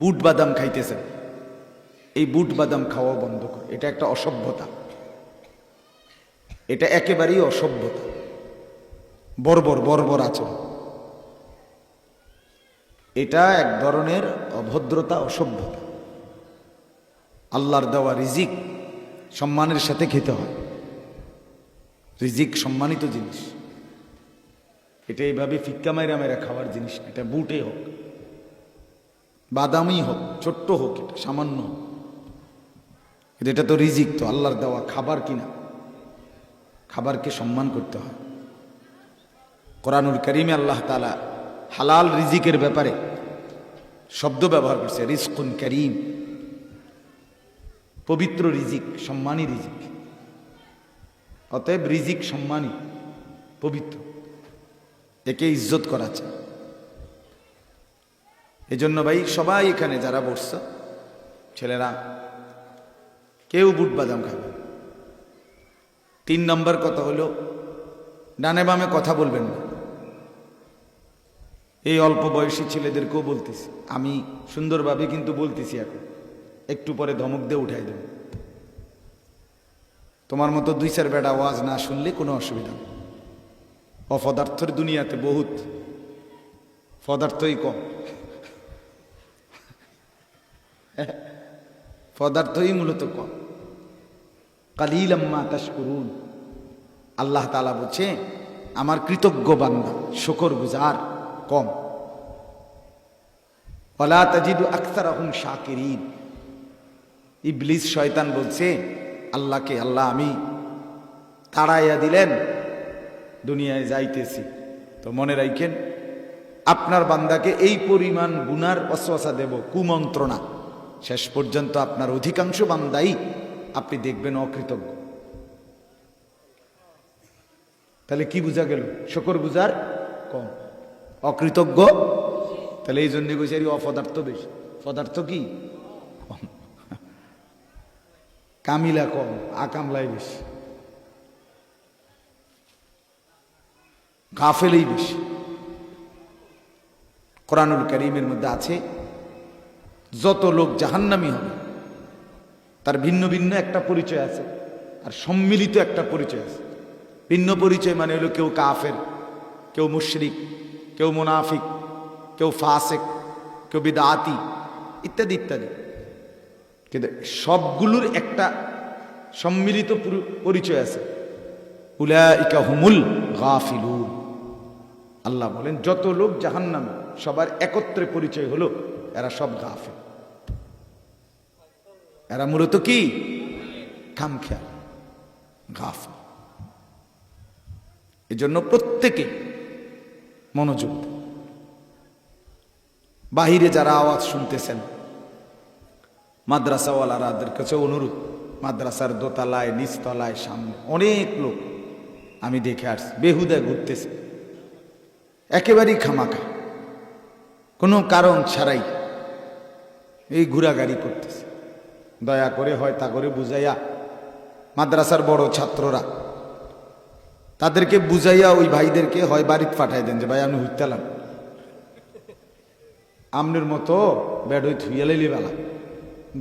বুট বাদাম খাইতেছেন। এই বুট বাদাম খাওয়া বন্ধ কর। এটা একটা অসভ্যতা। এটা একেবারেই অসভ্যতা। বর্বর বর্বর আচরণ। এটা এক ধরনের অভদ্রতা, অসভ্যতা। আল্লাহর দেওয়া রিজিক সম্মানের সাথে খেতে হয়। রিজিক সম্মানিত জিনিস। এটা এইভাবে ফিক্কা মাইরা মাইরা খাওয়ার জিনিস এটা বুটে হোক। বাদামই হোক, ছোট্ট হোক এটা, সামান্য হোক। কিন্তু এটা তো রিজিক তো, আল্লাহর দেওয়া খাবার কিনা? খাবারকে সম্মান করতে হয়। কোরআনুল করিমে আল্লাহ তালা হালাল রিজিকের ব্যাপারে শব্দ ব্যবহার করছে রিস্কুন করিম। পবিত্র রিজিক, সম্মানী রিজিক। অতএব রিজিক সম্মানী, পবিত্র। একে ইজ্জত করা চায় এজন্য ভাই সবাই এখানে যারা বসছে, ছেলেরা, কেউ বুট বাদাম খাবে তিন নম্বর কথা হলো, ডানে বামে কথা বলবেন না। এই অল্প বয়সী ছেলেদেরকেও বলতেছি। আমি সুন্দরভাবে কিন্তু বলতেছি এখন। একটু পরে ধমক দিয়ে উঠাই দেব। তোমার মতো দুই চার বেড়া আওয়াজ না শুনলে কোনো অসুবিধা নেই। অপদার্থের দুনিয়াতে বহুত পদার্থই কম। পদার্থই মূলত কম। কালিল আম্মা করুন আল্লাহ তালা বলছে, আমার কৃতজ্ঞ বান্দা শকর গুজার কম। ওলা তাজিদু আখতার আহম শাকিরিন। ইবলিস, শয়তান বলছে, আল্লাহকে, আল্লাহ আমি তাড়াইয়া দিলেন, দুনিয়ায় যাইতেছি। তো মনে রাখেন আপনার বান্দাকে এই পরিমাণ গুনার অশ্বাসা দেব, কুমন্ত্রণা। শেষ পর্যন্ত আপনার অধিকাংশ বান্দাই আপনি দেখবেন অকৃতজ্ঞ। তাহলে কি বোঝা গেল? শকর গুজার কম। অকৃতজ্ঞ? তাহলে এই জন্য গোচারি অপদার্থ বেশি। পদার্থ কি? কম। কামিলা কম, আকামলাই বেশি। গাফেলেই বেশি। কোরআনুল করিমের মধ্যে আছে যত লোক জাহান্নামি হবে, তার ভিন্ন ভিন্ন একটা পরিচয় আছে, আর সম্মিলিত একটা পরিচয় আছে। ভিন্ন পরিচয় মানে হলো কেউ কাফের, কেউ মুশরিক, কেউ মুনাফিক, কেউ ফাসেক, কেউ বিদাতি, ইত্যাদি ইত্যাদি। কিন্তু সবগুলোর একটা সম্মিলিত পরিচয় আছে। উলাইকা হুমুল গাফিলুন। আল্লাহ বলেন, যত লোক জাহান্নামে, সবার একত্রে পরিচয় হলো। এরা সব গাফিল। এরা মূলত কি? খামখেয়াল, গাফিল। এজন্য প্রত্যেকে মনোযোগ বাহিরে যারা আওয়াজ শুনতেছেন, মাদ্রাসাওয়ালারাদের কাছে অনুরোধ, মাদ্রাসার দোতলায়, নিচতলায়, সামনে অনেক লোক আমি দেখে আসছি, বেহুদায় ঘুরতেছে। একেবারেই খামাখা। কোনো কারণ ছাড়াই এই ঘোরাগাড়ি করতেছে। দয়া করে হয় তা করে বুঝাইয়া মাদ্রাসার বড় ছাত্ররা, তাদেরকে বুঝাইয়া ওই ভাইদেরকে হয় বাড়িতে পাঠাই দেন যে, ভাই, আমি হুইতালাম আমনের মতো ব্যাড ওই থুইয়ালাইলি বেলা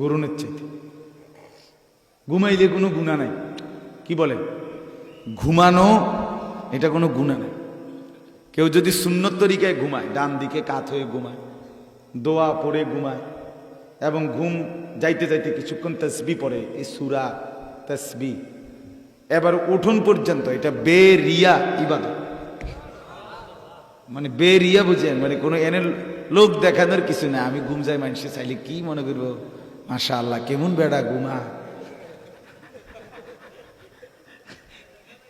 গরুনের চেতে ঘুমাইলে কোনো গুণা নাই। কি বলেন? ঘুমানো, এটা কোনো গুণা নাই। কেউ যদি শূন্য তরিকায় ঘুমায়, ডান দিকে কাত হয়ে ঘুমায়, দোয়া পড়ে ঘুমায় এবং ঘুম যাইতে যাইতে কিছুক্ষণ তসবি পড়ে, এই সুরা তসবি। এবার উঠুন পর্যন্ত, এটা বেরিয়া ইবাদত। মানে বেরিয়া বুঝেন মানে কোনো এনে লোক দেখানোর কিছু না আমি ঘুম যাই মানুষে চাইলে কি মনে করব? মাশা আল্লাহ কেমন বেড়া ঘুমা।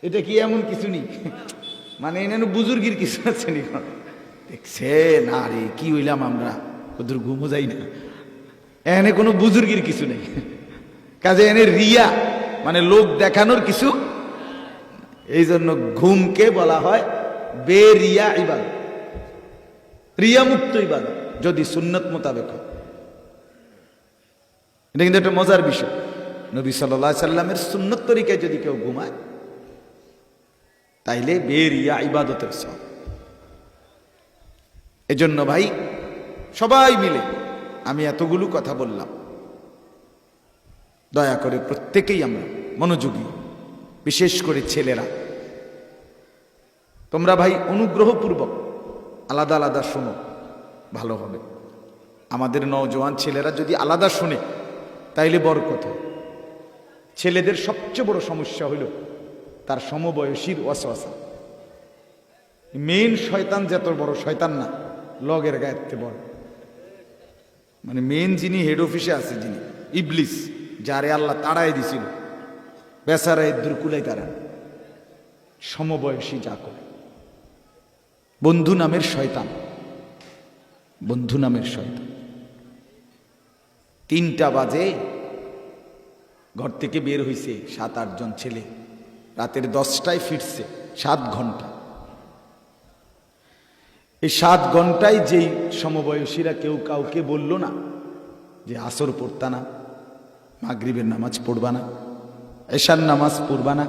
এটা কি এমন কিছু নেই মানে এনে বুজুর্গির কিছু আছে নি? দেখছে না রে কি হইলাম আমরা? ওদের ঘুমো যাই না। এনে কোনো বুজুর্গির কিছু নেই। কাজে এনে রিয়া মানে লোক দেখানোর কিছু এই জন্য ঘুমকে বলা হয় বেরিয়া ইবাদ রিয়া মুক্ত ইবাদ যদি সুন্নত মোতাবেক হয়। এটা কিন্তু একটা মজার বিষয়। নবী সাল্লাহ সাল্লামের সুন্নত তরিকায় যদি কেউ ঘুমায়, তাইলে বে বেরিয়া ইবাদতের সব এজন্য ভাই, সবাই মিলে আমি এতগুলো কথা বললাম। দয়া করে প্রত্যেকেই আমরা মনোযোগী, বিশেষ করে ছেলেরা। তোমরা ভাই অনুগ্রহপূর্বক আলাদা আলাদা শোনো, ভালো হবে। আমাদের নওজোয়ান ছেলেরা যদি আলাদা শুনে, তাইলে বড় কথা ছেলেদের সবচেয়ে বড় সমস্যা হইল তার সমবয়সীর ওয়াসওয়াসা। মেন শয়তান যত বড় শয়তান না, লগের গায়েতে বড় মানে মেন যিনি হেড অফিসে আছে যিনি, ইবলিস, যারে আল্লাহ তাড়াই দিছিল। বেচারা এদ্দুর কুলাই তারা। সমবয়সী যা করে। বন্ধু নামের শয়তান। বন্ধু নামের শয়তান। তিনটা বাজে, ঘর থেকে বের হইছে সাত আটজন ছেলে। রাতের দশটায় ফিরছে, সাত ঘণ্টা। এই সাত ঘন্টায় যেই সমবয়সীরা কেউ কাউকে বলল না যে আসর পড়তা না, মাগরিবের নামাজ পড়বা না, এশার নামাজ পড়বা না,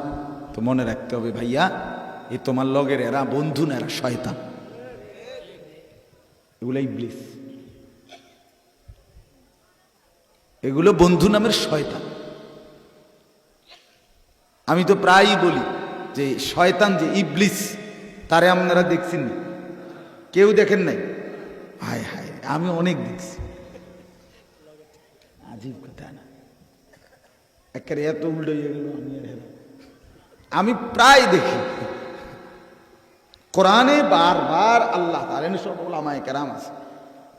তো মনে রাখতে হবে ভাইয়া, এ তোমার লগের এরা বন্ধু না, এরা শয়তান। এগুলো ইবলিস এগুলো বন্ধু নামের শয়তান। আমি তো প্রায়ই বলি যে শয়তান যে ইবলিস, তারে আপনারা দেখছেন না। কেউ দেখেন নাই? হায় হায়, আমি অনেক দেখছি। আজীব কথা না। একেবারে এত উল্টো হয়ে গেল আমি আমি প্রায় দেখি। কোরআনে বারবার আল্লাহ তালেন সব ওলামায় কেরাম আছে।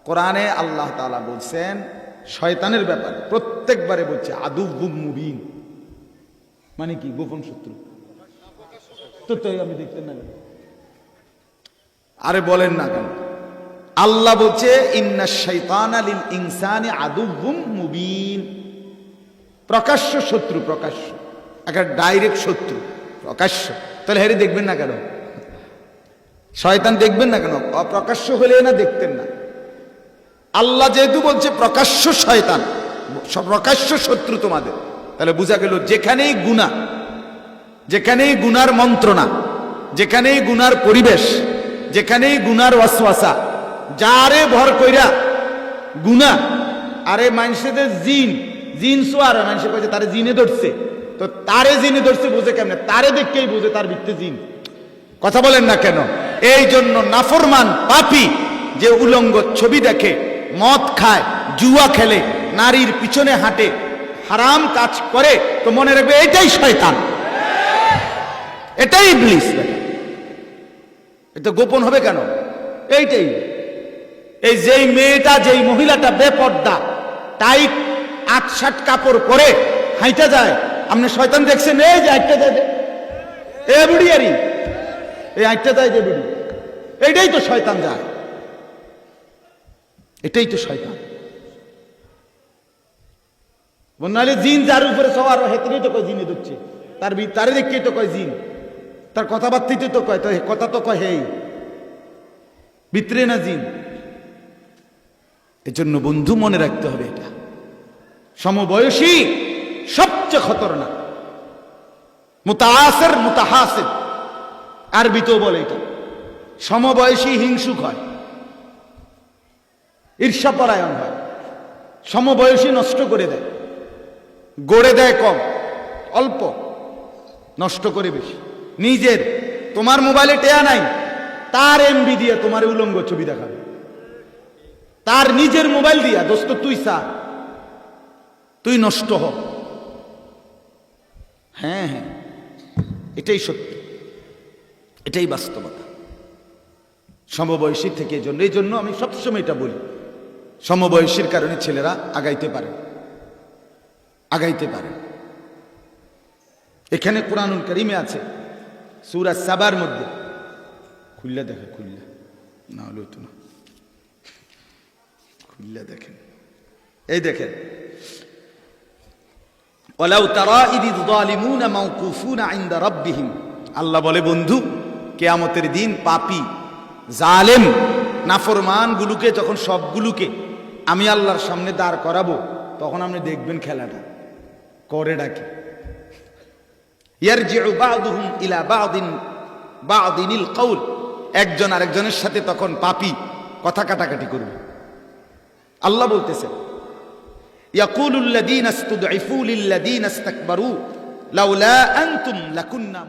কোরআনে আল্লাহ তালা বলছেন, শয়তানের ব্যাপারে, প্রত্যেকবারে বলছে আদু মুবিন। মানে কি? গোপন শত্রু তো তো আমি দেখতে না? আরে বলেন না কেন? আল্লাহ বলছে, ইন্না শৈতান আলিল ইনসানি আদুবুম মুবিন। প্রকাশ্য শত্রু, প্রকাশ্য। একটা ডাইরেক্ট শত্রু, প্রকাশ্য। তাহলে হেরে দেখবেন না কেন? শয়তান দেখবেন না কেন? অপ্রকাশ্য হলে না দেখতেন না। আল্লাহ যেহেতু বলছে, প্রকাশ্য শয়তান। প্রকাশ্য শত্রু তোমাদের। তাহলে বোঝা গেল, যেখানেই গুণা যেখানেই গুনার মন্ত্রণা, যেখানেই গুনার পরিবেশ যেখানেই গুনার ওয়াসওয়াসা, যারে ভর কইরা গুনা আরে মানুষদের জিন জিন সোয়ার মানুষের কইছে, তারে জিনে ধরছে। তো তারে জিনে ধরছে বুঝে কেমনে? তারে দেখকেই বুঝে তার ভিত্তে জিন। কথা বলেন না কেন? এই জন্য নাফরমান পাপি যে উলঙ্গ ছবি দেখে, মদ খায়, জুয়া খেলে, নারীর পিছনে হাঁটে, হারাম কাজ করে, তো মনে রাখবে এটাই শয়তান। এটাই ইবলিস। এটা গোপন হবে কেন? এইটাই। এই যেই মেয়েটা, যেই মহিলাটা বেপর্দা টাইট আট ষাট কাপড় পরে হাইটা যায়, আপনি শয়তান দেখছেন, এই যে আটটা যায়। এ বুড়ি আরি। এই আটটা যায় যে বুড়ি। এইটাই তো শয়তান যায়। এটাই তো শয়তান। নাহলে জিন যার উপরে সবার হেতনেই তো কয় জিনে ধরছে? তার তারে দেখতেই তো কয় জিন। তার কথাবার্তাই তো কয়, তো কথা তো কয় হেই। ভিতরে না জিন এজন্য বন্ধু মনে রাখতে হবে এটা। সমবয়সী সবচেয়ে খতরনাক। মুতাসের মুতাহাসের। আরবিতেও বলে এটা। সমবয়সী হিংসুক হয়। ঈর্ষাপরায়ণ হয়। সমবয়সী নষ্ট করে দেয়। গড়ে দেয় কম। অল্প। নষ্ট করে বেশি। নিজের। তোমার মোবাইলে টেয়া নাই, তার এমবি দিয়ে তোমার উলঙ্গ ছবি দেখাবে। তার নিজের মোবাইল দিয়া, দোস্ত, তুই সা তুই নষ্ট হ। হ্যাঁ হ্যাঁ। এটাই সত্য। এটাই বাস্তবতা। সমবয়সী থেকে জন্য এই জন্য আমি সবসময় এটা বলি। সমবয়সীর কারণে ছেলেরা আগাইতে পারে। আগাইতে পারে। এখানে কোরআনুল করিমে আছে সুরা সাবার মধ্যে। খুললে দেখে, খুললে। না হলে তো না। খুললে দেখেন। এই দেখেন। ওয়ালাউ তারা ইদিদ যালিমুনা মাওকুফুনা ইনদা রাব্বিহিম। আল্লাহ বলে, বন্ধু, কেয়ামতের দিন পাপী, জালেম নাফরমান গুলোকে যখন সবগুলোকে আমি আল্লাহর সামনে দাঁড় করাবো, তখন আপনি দেখবেন খেলাটা। করে ডাকে ইলা কওল। একজন আরেকজনের সাথে তখন পাপি, কথা কাটাকাটি করবে। আল্লাহ বলতেছেন, ইয়াকুলুল্লাযীনা ইসতুদঈফু লিল্লাযীনা ইসতাকবারু, লাউলা আনতুম লাকুন্না